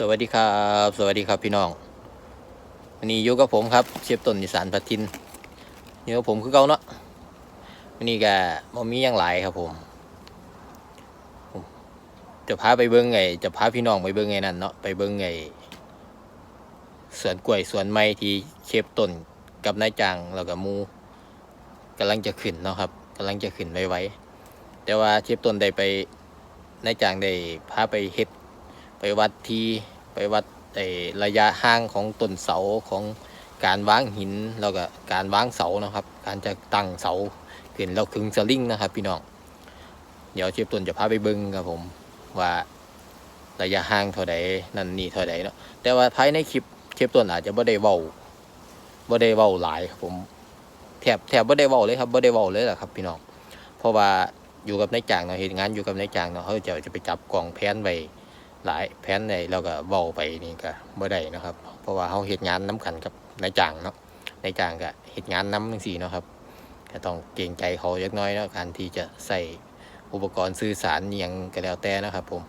สวัสดีครับ สวัสดีครับพี่น้องวันนี้อยู่กับผมครับ เชฟต้นอีสานพัทินอยู่กับผมคือเก่าเนาะวันนี้ก็มมีอย่างหลายครับผม จะพาไปเบิ้งไงจะพาพี่น้องไปเบิ้งไงนั่นเนาะไปเบิ้งไงสวนกล้วยสวนไม้ที่เชฟต้นกับนายจางแล้วก็หมูกำลังจะขึ้นเนาะครับกำลังจะขึ้นไว้ๆแต่ว่าเชฟต้นได้ไปนายจางได้พาไปเฮ็ด ไปวัดทีไปวัดไอ้ระยะห่างของต้นเสาของการวางหินแล้วก็การวางเสานะครับ การจะตั้งเสาขึ้นแล้วขึงสลิงนะครับ พี่น้องเดี๋ยวเชฟต้นจะพาไปเบิ้งครับผมว่าระยะห่างเท่าใดนั่นนี่เท่าใดเนาะแต่ว่าภายในคลิปเชฟต้นอาจจะไม่ได้เว้าไม่ได้เว้าหลายครับผมแทบแทบไม่ได้เว้าเลยครับไม่ได้เว้าเลยแหละครับ พี่น้องเพราะว่าอยู่กับนายจ้างเนาะเห็นงานอยู่กับนายจ้างเนาะเขาจะจะไปจับกล่องแพนไว้ หลายแผนใดเราก็เว้าไปนี่ก็บ่ได้นะครับ เพราะว่าเขาเฮ็ดงานน้กันกับนายจ้างเนาะนายจ้างก็เฮ็ดงานน้ำจังซี่เนาะครับก็ต้องเกรงใจเขาเล็กน้อยเนาะการที่จะใส่อุปกรณ์สื่อสารยังก็แล้วแต่นะครับ ผม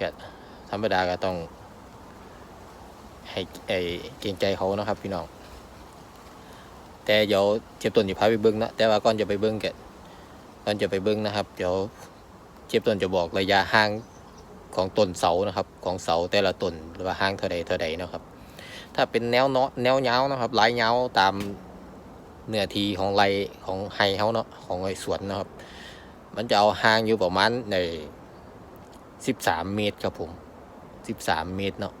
ก็ธรรมดาก็ต้องให้ไอ้เกรงใจเขานะครับ พี่น้องแต่เดี๋ยวเจ็บต้นจะพาไปเบิ้งนะแต่ว่าก่อนจะไปเบิ้งก็ก่อนจะไปเบิ้งนะครับ เดี๋ยวเจ็บต้นจะบอกระยะห่าง ของต้นเสานะครับ ของเสาแต่ละต้นหรือว่าห้างเท่าใดเท่าใดนะครับ ถ้าเป็นแนวเนาะแนวเงานะครับลายเงาตามเนื้อทีของไรของไฮเฮาเนาะของไอสวนนะครับ มันจะเอาห้างอยู่ประมาณในสิบสามเมตรครับผมสิบสามเมตรเนาะ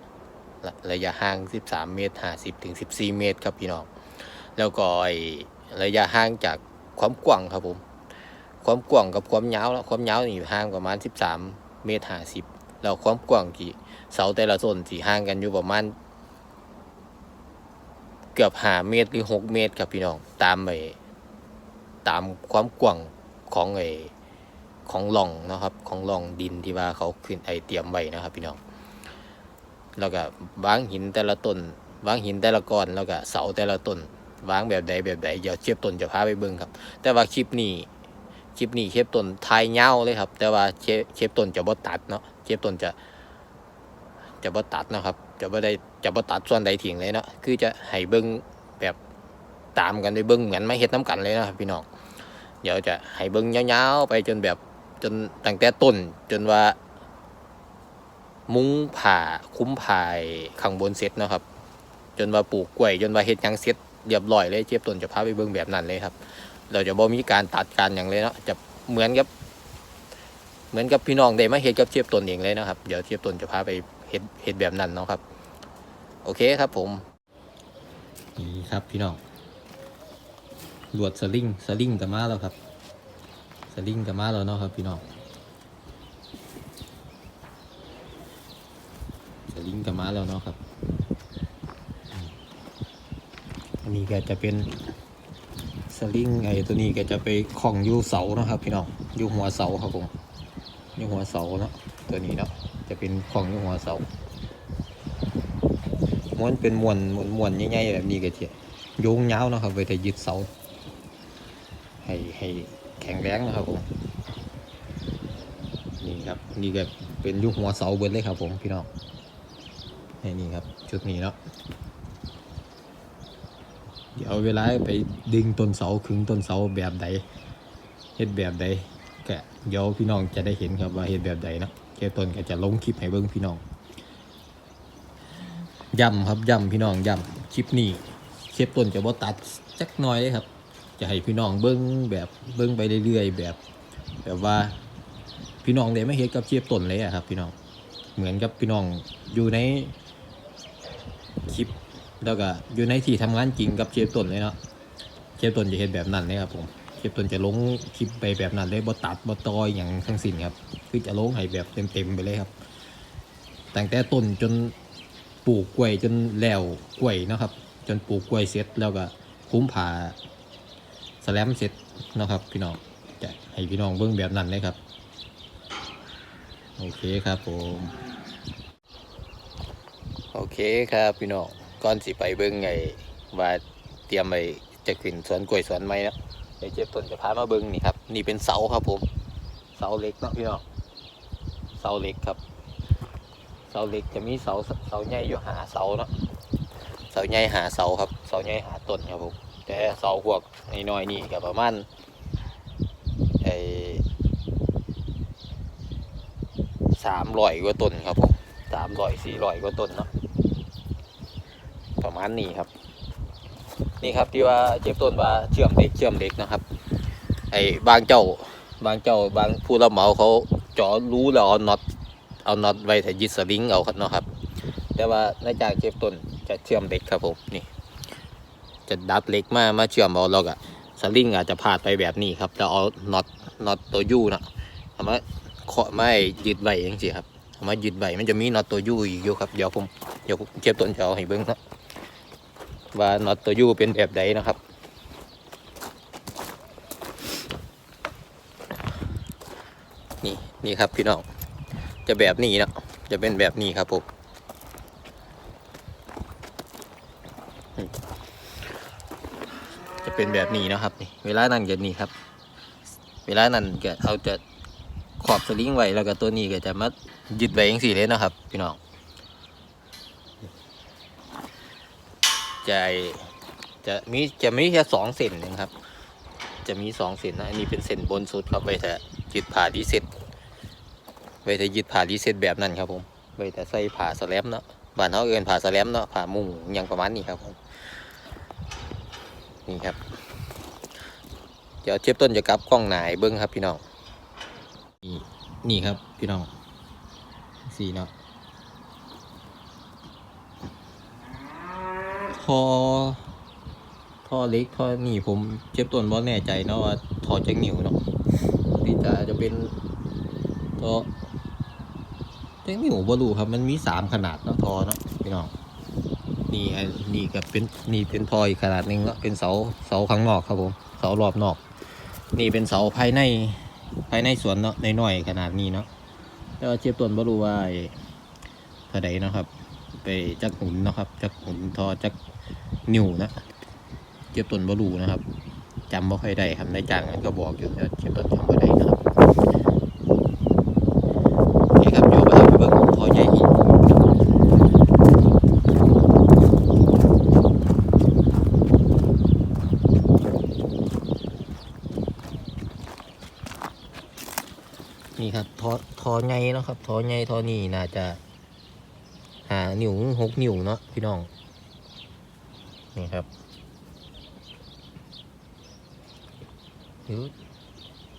ระยะห่าง 13 เมตร50ถึง 14 เมตรครับพี่น้อง แล้วก็ไอระยะห่างจากความกว้างครับผม ความกว้างกับความยาวแล้วความยาวนี่อยู่ห่างประมาณ 13 เมตร50 เราความกว้างกี่เสาแต่ละส่วนสี่ห่างกันอยู่ประมาณเกือบหาเมตรหรือหกเมตรครับพี่น้องตามไปตามความกว้างของไอของหลองนะครับของหลองดินที่ว่าเขาขึ้นไอเตรียมไว้นะครับ พี่น้องแล้วก็วางหินแต่ละต้นวางหินแต่ละก้อนแล้วก็เสาแต่ละต้นวางแบบใดแบบใดเดี๋ยวเชียบต้นจะพาไปเบิ้งครับ แต่ว่าคลิปนี้คลิปนี้เชียบต้นทายเงาเลยครับ แต่ว่าเชียบต้นจะบดตัดเนาะ เจ็บต้นจะ จะบ่ตัดนะครับ จะบ่ได้จะบ่ตัดส่วนใดทิ้งเลยเนาะคือจะให้เบิ้งแบบตามกันไปเบิ้งเหมือนไม่เฮ็ดน้ำกันเลยนะครับพี่น้องเดี๋ยวจะให้เบิ้งยาวๆไปจนแบบจนตั้งแต่ต้นจนว่า มุ้งผ่าคุ้มผายข้างบนเสร็จนะครับ จนว่าปลูกกล้วย จนว่าเฮ็ดยังเสร็จเรียบร้อยเลยเจ็บต้นจะพาไปเบิ้งแบบนั้นเลยครับ เราจะบ่มีการตัดการอย่างเลยเนาะจะเหมือนกับ เหมือนกับพี่น้องได้มาเฮ็ดกับเทียบตนเองเลยนะครับ เดี๋ยวเทียบตนจะพาไปเฮ็ดเฮ็ดแบบนั้นเนาะครับ โอเคครับผม นี่ครับพี่น้องลวดสลิงสลิงกับมาแล้วครับสลิงกับมาแล้วเนาะครับพี่น้องสลิงกับมาแล้วเนาะครับ อันนี้ก็จะเป็นสลิงไอ้ตัวนี้ก็จะไปคล้องอยู่เสานะครับ พี่น้องอยู่หัวเสาครับผม อยู่หัวเสาเนาะตัวนี้เนาะจะเป็นของอยู่หัวเสาม้วนเป็นมวนมวนวนใหญ่ๆแบบนี้ก็จะโยงยาวเนาะครับไว้แต่ยึดเสาให้ให้แข็งแรงนะครับผมนี่ครับนี่ก็เป็นยุคหัวเสาเบิดเลยครับผมพี่น้องนี่นี่ครับชุดนี้เนาะเดี๋ยวเวลาไปดึงต้นเสาขึงต้นเสาแบบใดเฮ็ดแบบใด ก็เดี๋ยวพี่น้องจะได้เห็นครับว่าเห็นแบบใดนะเจ้ต้นก็จะลงคลิปให้เบิ่งพี่น้องย้ำครับย้ำพี่น้องย้ำคลิปนี้เชฟต้นจะบ่ตัดจักหน่อยเลยครับ จะให้พี่น้องเบิ่งแบบเบิ่งไปเรื่อยๆแบบ แบบว่าพี่น้องได้ไม่เห็นกับเชฟต้นเลยอะครับ พี่น้องเหมือนกับพี่น้องอยู่ในคลิปแล้วก็อยู่ในที่ทำงานจริงกับเชฟต้นเลยเนาะเชฟต้นจะเห็นแบบนั้นเลยครับผม เก็บตนจะลงคลิปไปแบบนั้นเลยบ่ตัดบ่ตอยอย่างทั้งสิ้นครับ คือจะลงให้แบบเต็มๆไปเลยครับตั้งแต่ต้นจนปลูกกล้วยจนแล้วกล้วยนะครับ จนปลูกกล้วยเสร็จแล้วก็คุ้มผ่าสแลมเสร็จนะครับ พี่น้องจะให้พี่น้องเบิ่งแบบนั้นเลยครับ โอเคครับผมโอเคครับพี่น้องก่อนสิไปเบิ่งไงว่าเตรียมไปจะขึ้นสวนกล้วยสวนไม้นะ เดี๋ยวเจ็บต้นจะพามาเบิ้งนี่ครับ นี่เป็นเสาครับผม เสาเล็กเนาะพี่น้องเสาเล็กครับ เสาเหล็กจะมีเสาเสาใหญ่อยู่หาเสาเนาะเสาใหญ่หาเสาครับ เสาใหญ่หาต้นครับผมแต่เสาพวกน้อยๆนี่ก็ประมาณไอ้สามร้อยกว่าต้นครับผมสามร้อยสี่ร้อยกว่าต้นเนาะประมาณนี้ครับ นี่ครับที่ว่าเจ็บต้นว่าเชื่อมเด็กเชื่อมเด็กนะครับ ไอ้บางเจ้าบางเจ้าบางผู้รับเหมาเขาเจาะรู้แล้วเอาน็อตเอาน็อตไว้แต่ยึดสลิงเอาครับเนาะครับ แต่ว่าในจากเจ็บต้นจะเชื่อมเด็กครับผมนี่ จะดัดเล็กมามาเชื่อมเอาแล้วก็สลิงอาจจะพาดไปแบบนี้ครับแล้วเอาน็อตน็อตตัวยูนะเอามาเคาะไม่ยึดไว้ยังสิครับเอามายึดไว้มันจะมีน็อตตัวยูอีกอยู่ครับเดี๋ยวผมเดี๋ยวผมเจ็บต้นจะเอาให้เบิ้งนะ ว่าน็อตตัวยูเป็นแบบใดนะครับ นี่นี่ครับพี่น้อง จะแบบนี้นะจะเป็นแบบนี้ครับผมจะเป็นแบบนี้นะครับนี่เวลานั่งจะนี่ครับ เวลานั่นก็เอาจะขอบสลิงไว้แล้วก็ตัวนี้ก็จะมายึดไว้อย่างสี่เลยนะครับ พี่น้อง จะจะมีจะมีแค่สองเส้นเองครับ จะมีสองเส้นนะอันนี้เป็นเส้นบนสุดครับไว้แต่ยึดผ่าดีเซ็ตไว้แต่ยึดผ่าดีเซ็ตแบบนั้นครับผมไว้แต่ใส่ผ่าสแลมเนาะบ้านเขาเอินผ่าสแลมเนาะผ่ามุงอยังประมาณนี้ครับผมนี่ครับเดี๋ยวเจ็บต้นจะกลับกล้องหนายเบิ้งครับพี่น้องนี่นี่ครับพี่น้องสีเนาะ ทอท่อเล็กท่อนี่ผมเจ็บต้นบ่แน่ใจเนาะว่าท่อจักนิ้วเนาะนี่จะจะเป็นท่อจักนิ้วบ่รู้ครับ มันมีสามขนาดเนาะท่อเนาะพี่น้องนี่อันนี่ก็เป็นนี่เป็นท่ออีกขนาดหนึงเนาะเป็นเสาเสาข้างนอกครับผมเสารอบนอก นี่เป็นเสาภายในภายในสวนเนาะน้อยขนาดนี้เนาะแต่ว่าเจ็บต้นบ่รู้ว่าไอ้เท่าใดเนาะครับ ไปจักหุ่นนะครับ จักหุ่นทอจักนิวนะเก็บต้นบรูนะครับจำบ่ค่อยได้ครับในายจ้างก็บอกอยู่แต่เก็บต้นจำบ่ได้นะครับโอเครับเดี๋ยวไปเบิ่งทอใหญ่นี่ครับทอทอใหญ่นะครับทอใหญ่ทอนี่น่าจะ หานิ้วหกนิ้วเนาะพี่น้อง นี่ครับหรือ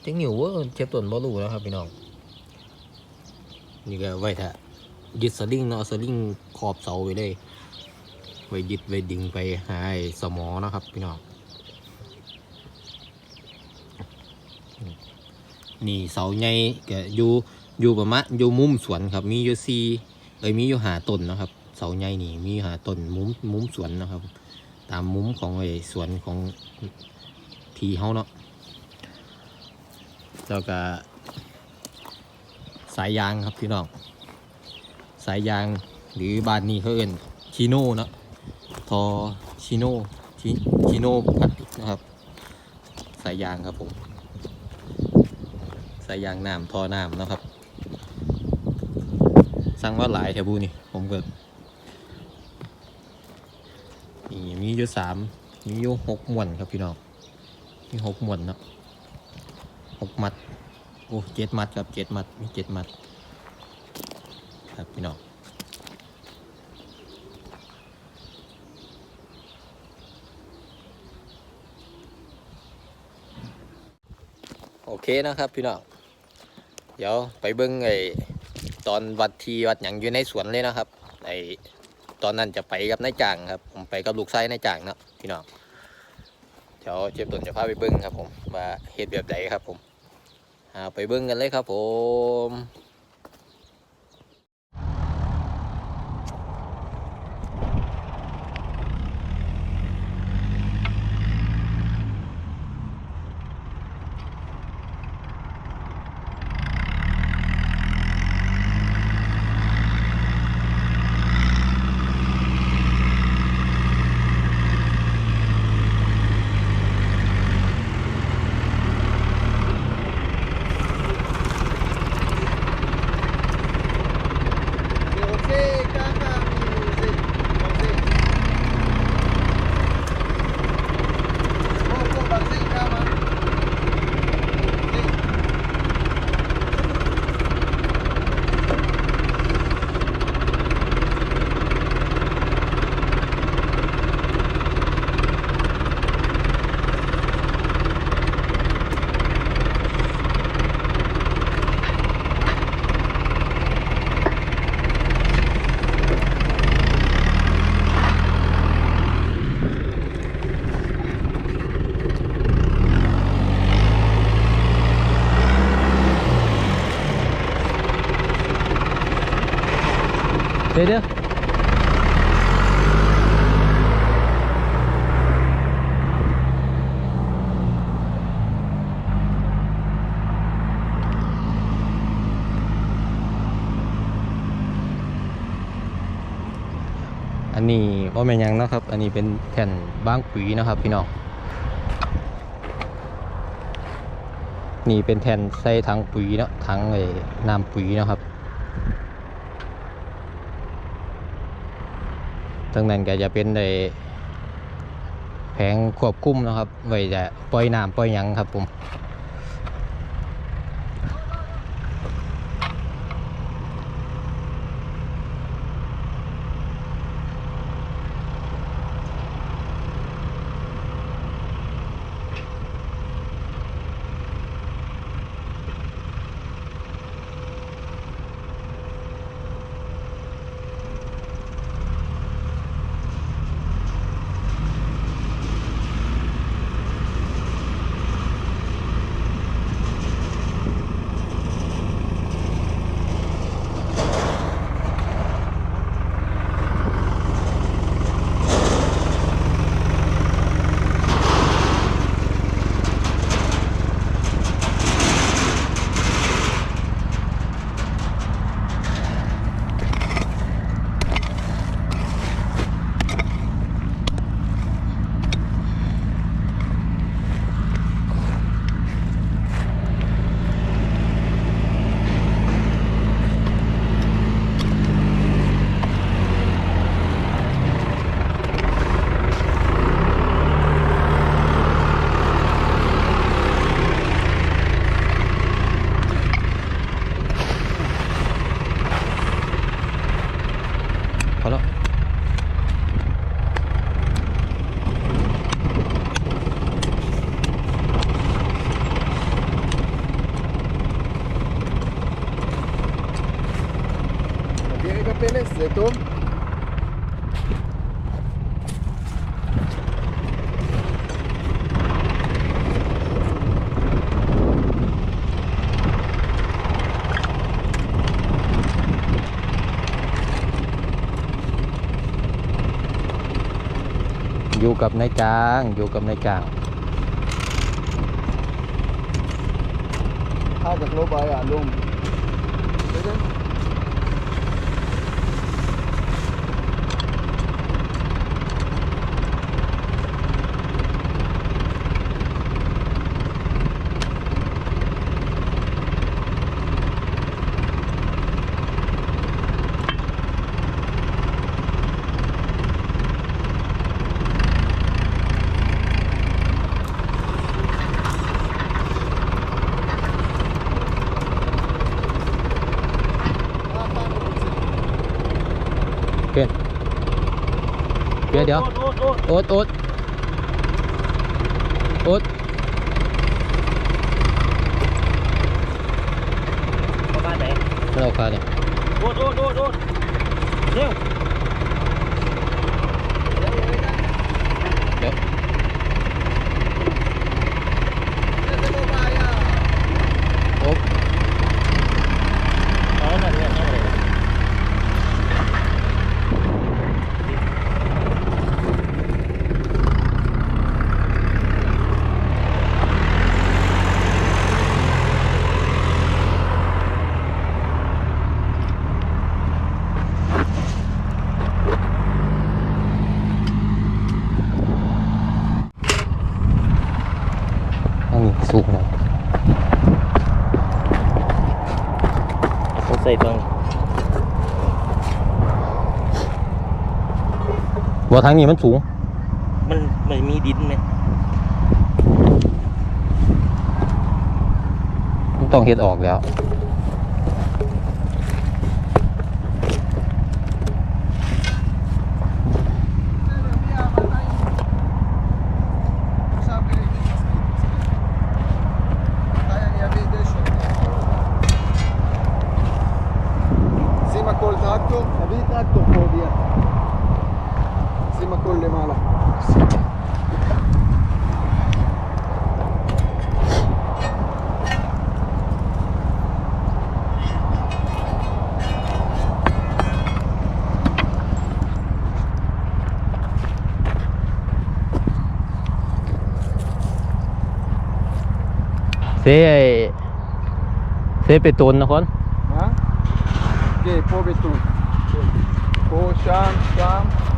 จังหนิวเว่าเจ็บต้นบ่รู้แล้วครับพี่น้อง นี่ก็ไว้ถ้ายึดสลิงเนาะสลิงขอบเสาไว้เลยไว้ยึดไว้ดึงไปหาไอ้สมอนะครับพี่น้อง นี่เสาใหญ่ก็อยู่อยู่ประมาณอยู่มุมสวนครับมีอยู่สี่ ยมีอยู่หาต้นนะครับ เสาใหญ่นี่มีหาต้นมุมมุมสวนนะครับ ตามมุมของไอ้สวนของทีเฮาเนาะแล้วก็สายยางครับพี่น้องสายยางหรือบ้านนี้เขาเอิ้นชิโน่เนาะทอชิโน่ชิชิโน่พลาสติกนะครับ สายยางครับผมสายยางน้ำทอน้ำนะครับ สั่งว่าหลายแถวบูนี่ ผมก็นี่มีอยู่สามมีอยู่หกหมวนครับพี่น้องมีหกหมวนเนาะหกมัดโอ้เจ็ดมัดครับเจ็ดมัดมีเจ็ดมัด ครับพี่น้องโอเคนะครับพี่น้อง เดี๋ยวไปเบิ้งไอ้ ตอนวัดทีวัดอย่างอยู่ในสวนเลยนะครับไอตอนนั้นจะไปกับนายจ่างครับ ผมไปกับลูกไส้นายจ่างเนาะพี่น้องเดี๋ยวเจ็บตุ่นจะพาไปเบิ้งครับ ผมว่าเหตุแบบใดครับ ผมอ่าไปเบิ้งกันเลยครับ ผม นี้ว่นยังนะครับ อันนี้เป็นแผ่นบางปุ๋ยนะครับ พี่น้องนี่เป็นแผ่นใส่ถังปุ๋ยเนาะถังไอ้น้ำปุ๋ยนะครับตรงนั้นก็จะเป็นไอ้แผงควบคุมนะครับไว้จะปล่อยน้ำปล่อยยังครับผมู่กับนายจ้างอยู่กับนายจ้างข้าจากลบายอะลุง เปลี่ยนเดี๋ยวโอ๊ตโอ๊ตโอ๊ตประมาณไหนไม่เอาคาเนี่ยโดดโดดโดดโดดเร็ว เดี๋ยว โอ๊ต เอาหน่อยเนี่ยเอาหน่อย อันนี้สูงหน่อย ต้องใส่ตรง ว่าทางนี้มันสูง มันไม่มีดินไหมมันต้องเฮ็ดออกแล้ว เซไอ้เซไปตูนนะคน Ha? Okej, på beton. På, sham, sham. Vamos.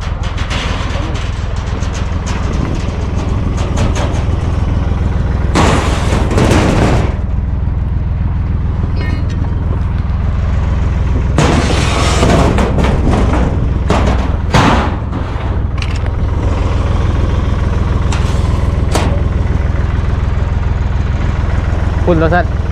คุณแล้วสัน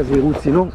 quasi não?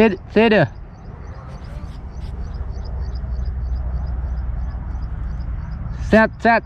เซเซเด้อแซดแซด